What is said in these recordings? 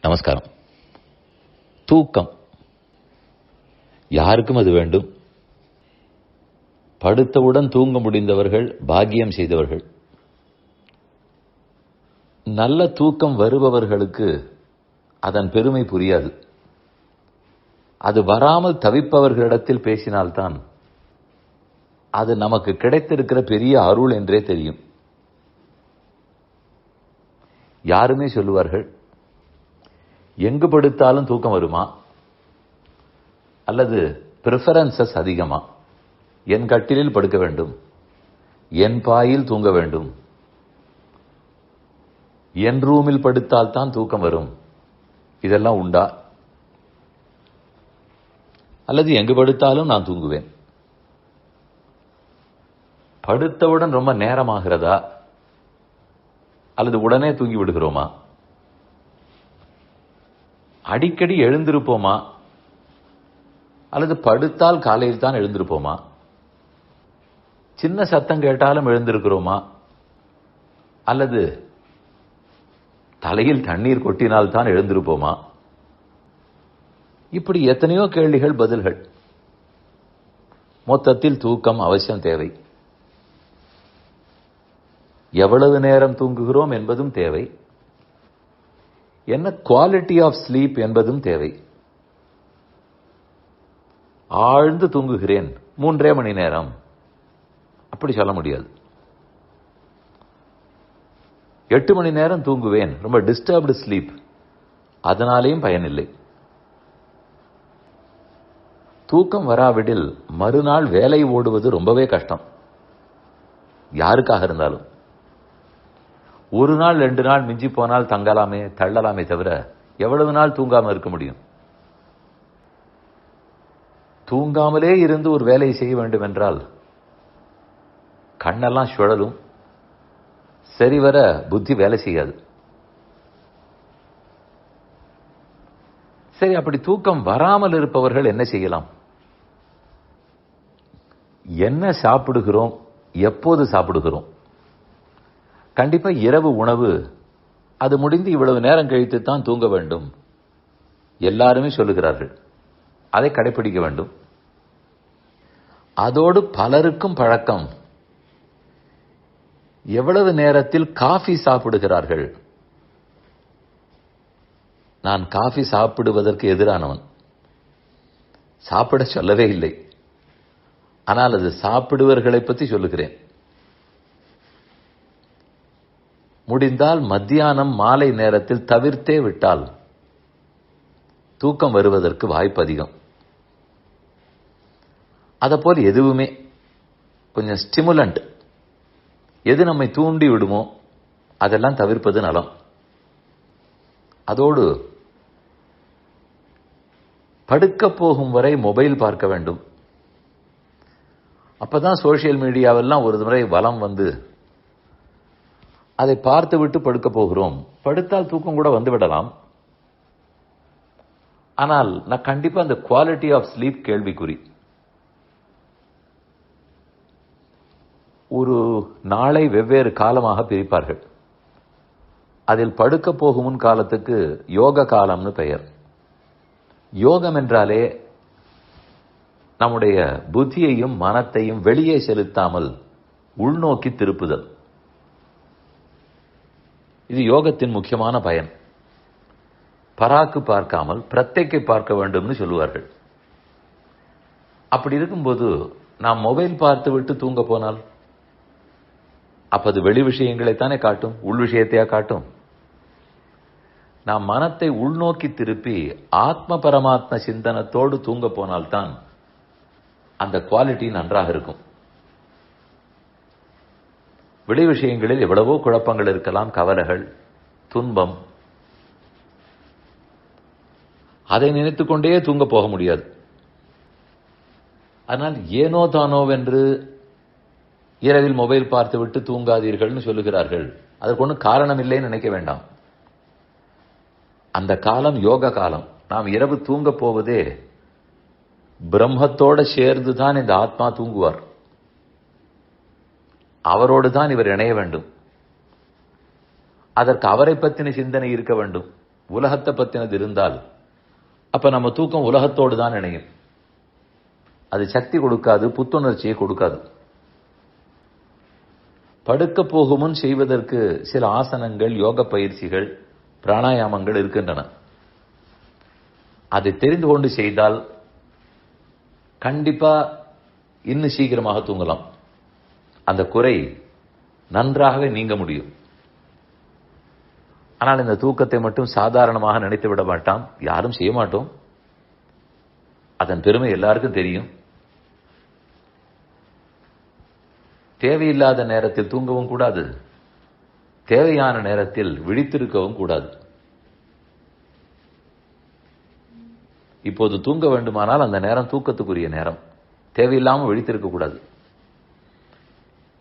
நமஸ்காரம். தூக்கம். யாருக்கும் அது வேண்டும். படுத்தவுடன் தூங்க முடிந்தவர்கள் பாக்கியம் செய்தவர்கள். நல்ல தூக்கம் வருபவர்களுக்கு அதன் பெருமை புரியாது. அது வராமல் தவிப்பவர்களிடத்தில் பேசினால்தான் அது நமக்கு கிடைத்திருக்கிற பெரிய அருள் என்றே தெரியும். யாருமே சொல்லுவார்கள் எங்கு படுத்தாலும் தூக்கம் வருமா? அல்லது ப்ரிஃபரன்சஸ் அதிகமா? என் கட்டிலில் படுக்க வேண்டும். என் பாயில் தூங்க வேண்டும். என் ரூமில் படுத்தால் தான் தூக்கம் வரும். இதெல்லாம் உண்டா? அல்லது எங்கு படுத்தாலும் நான் தூங்குவேன். படுத்தவுடன் ரொம்ப நேரமாகிறதா? அல்லது உடனே தூங்கி விடுகிறோமா? அடிக்கடி எழுந்திருப்போமா? அல்லது படுத்தால் காலையில் தான் எழுந்திருப்போமா? சின்ன சத்தம் கேட்டாலும் எழுந்திருக்கிறோமா? அல்லது தலையில் தண்ணீர் கொட்டினால் தான் எழுந்திருப்போமா? இப்படி எத்தனையோ கேள்விகள் பதில்கள். மொத்தத்தில் தூக்கம் அவசியம் தேவை. எவ்வளவு நேரம் தூங்குகிறோம் என்பதும் தேவை. என்ன குவாலிட்டி ஆஃப் ஸ்லீப் என்பதும் தேவை. ஆழ்ந்து தூங்குகிறேன் மூன்றே மணி நேரம். அப்படி சொல்ல முடியாது. எட்டு மணி நேரம் தூங்குவேன் ரொம்ப டிஸ்டர்ப்டு ஸ்லீப் அதனாலேயும் பயனில்லை. தூக்கம் வராவிடில் மறுநாள் வேலை ஓடுவது ரொம்பவே கஷ்டம். யாருக்காக இருந்தாலும். ஒரு நாள் ரெண்டு நாள் மிஞ்சி போனால் தங்கலாமே தள்ளலாமே தவிர எவ்வளவு நாள் தூங்காம இருக்க முடியும்? தூங்காமலே இருந்து ஒரு வேலையை செய்ய வேண்டும் என்றால் கண்ணெல்லாம் சுழலும். சரிவர புத்தி வேலை செய்யாது. சரி அப்படி தூக்கம் வராமல் இருப்பவர்கள் என்ன செய்யலாம்? என்ன சாப்பிடுகிறோம்? எப்போது சாப்பிடுகிறோம்? கண்டிப்பா இரவு உணவு அது முடிந்து இவ்வளவு நேரம் கழித்து தான் தூங்க வேண்டும். எல்லாருமே சொல்லுகிறார்கள் அதை கடைபிடிக்க வேண்டும். அதோடு பலருக்கும் பழக்கம் எவ்வளவு நேரத்தில் காஃபி சாப்பிடுகிறார்கள்? நான் காஃபி சாப்பிடுவதற்கு எதிரானவன். சாப்பிட சொல்லவே இல்லை. ஆனால் அது சாப்பிடுவர்களை பற்றி சொல்லுகிறேன். முடிந்தால் மத்தியானம் மாலை நேரத்தில் தவிர்த்தே விட்டால் தூக்கம் வருவதற்கு வாய்ப்பு அதிகம். போல் எதுவுமே கொஞ்சம் ஸ்டிமுலண்ட் எது நம்மை தூண்டி விடுமோ அதெல்லாம் தவிர்ப்பது நலம். அதோடு படுக்க போகும் வரை மொபைல் பார்க்க வேண்டும். அப்பதான் சோசியல் மீடியாவெல்லாம் ஒரு முறை வலம் வந்து அதை பார்த்து விட்டு படுக்க போகிறோம். படுத்தால் தூக்கம் கூட வந்து விடலாம். ஆனால் நான் கண்டிப்பா அந்த குவாலிட்டி ஆஃப் ஸ்லீப் கேள்விக்குறி. ஒரு நாளை வெவ்வேறு காலமாக பிரிப்பார்கள். அதில் படுக்க போகும் முன் காலத்துக்கு யோக காலம்னு பெயர். யோகம் என்றாலே நம்முடைய புத்தியையும் மனத்தையும் வெளியே செலுத்தாமல் உள்நோக்கி திருப்புதல். இது யோகத்தின் முக்கியமான பயன். பராக்கு பார்க்காமல் பிரத்தைக்கை பார்க்க வேண்டும்னு சொல்லுவார்கள். அப்படி இருக்கும்போது நாம் மொபைல் பார்த்து விட்டு தூங்க போனால் அப்ப அது வெளி விஷயங்களைத்தானே காட்டும் உள் விஷயத்தையா காட்டும். நாம் மனத்தை உள்நோக்கி திருப்பி ஆத்ம பரமாத்ம சிந்தனத்தோடு தூங்க போனால்தான் அந்த குவாலிட்டி நன்றாக இருக்கும். வெளி விஷயங்களில் எவ்வளவோ குழப்பங்கள் இருக்கலாம் கவலைகள் துன்பம். அதை நினைத்துக்கொண்டே தூங்க போக முடியாது. ஆனால் ஏனோ தானோவென்று இரவில் மொபைல் பார்த்துவிட்டு தூங்காதீர்கள்னு சொல்லுகிறார்கள். அதற்கு ஒன்றும் காரணம் இல்லைன்னு நினைக்க வேண்டாம். அந்த காலம் யோக காலம். நாம் இரவு தூங்க போவதே பிரம்மத்தோட சேர்ந்து தான் இந்த ஆத்மா தூங்குவார். அவரோடு தான் இவர் இணைய வேண்டும். அதற்கு அவரை பற்றின சிந்தனை இருக்க வேண்டும். உலகத்தை பத்தினது இருந்தால். அப்ப நம்ம தூக்கம் உலகத்தோடு தான் இணையும். அது சக்தி கொடுக்காது புத்துணர்ச்சியை கொடுக்காது. படுக்க போகுமுன் செய்வதற்கு சில ஆசனங்கள் யோக பயிற்சிகள் பிராணாயாமங்கள் இருக்கின்றன. அதை தெரிந்து கொண்டு செய்தால் கண்டிப்பா இன்னும் சீக்கிரமாக தூங்கலாம். அந்த குறை நன்றாகவே நீங்க முடியும். ஆனால் இந்த தூக்கத்தை மட்டும் சாதாரணமாக நினைத்து விட மாட்டான். யாரும் செய்ய மாட்டோம். அதன் பெருமை எல்லாருக்கும் தெரியும். தேவையில்லாத நேரத்தில் தூங்கவும் கூடாது. தேவையான நேரத்தில் விழித்திருக்கவும் கூடாது. இப்போது தூங்க வேண்டுமானால் அந்த நேரம் தூக்கத்துக்குரிய நேரம். தேவையில்லாமல் விழித்திருக்க கூடாது.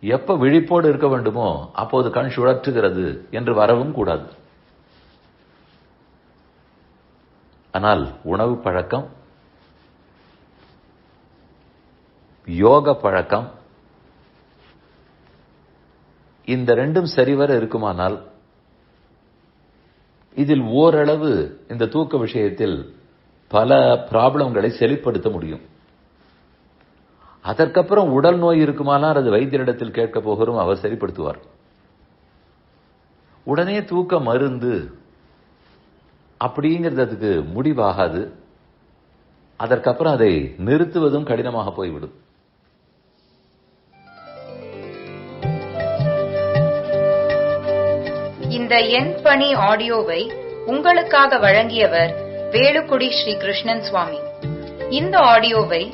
எப்ப விழிப்போடு இருக்க வேண்டுமோ அப்போது கண் சுழற்றுகிறது என்று வரவும் கூடாது. ஆனால் உணவு பழக்கம் யோக பழக்கம் இந்த ரெண்டும் சரிவர இருக்குமானால் இதில் ஓரளவு இந்த தூக்க விஷயத்தில் பல ப்ராப்ளம்களை செழிப்படுத்த முடியும். அதற்கப்புறம் உடல் நோய் இருக்குமானால் அது வைத்தியரிடத்தில் கேட்க போகிறோம் அவர் சரிப்படுத்துவார். உடனே தூக்க மருந்து அப்படிங்கிறது அதுக்கு முடிவாகாது. அதற்கப்புறம் அதை நிறுத்துவதும் கடினமாக போய்விடும். இந்த எண் பணி ஆடியோவை உங்களுக்காக வழங்கியவர் வேலுக்குடி ஸ்ரீ கிருஷ்ணன் சுவாமி. இந்த ஆடியோவை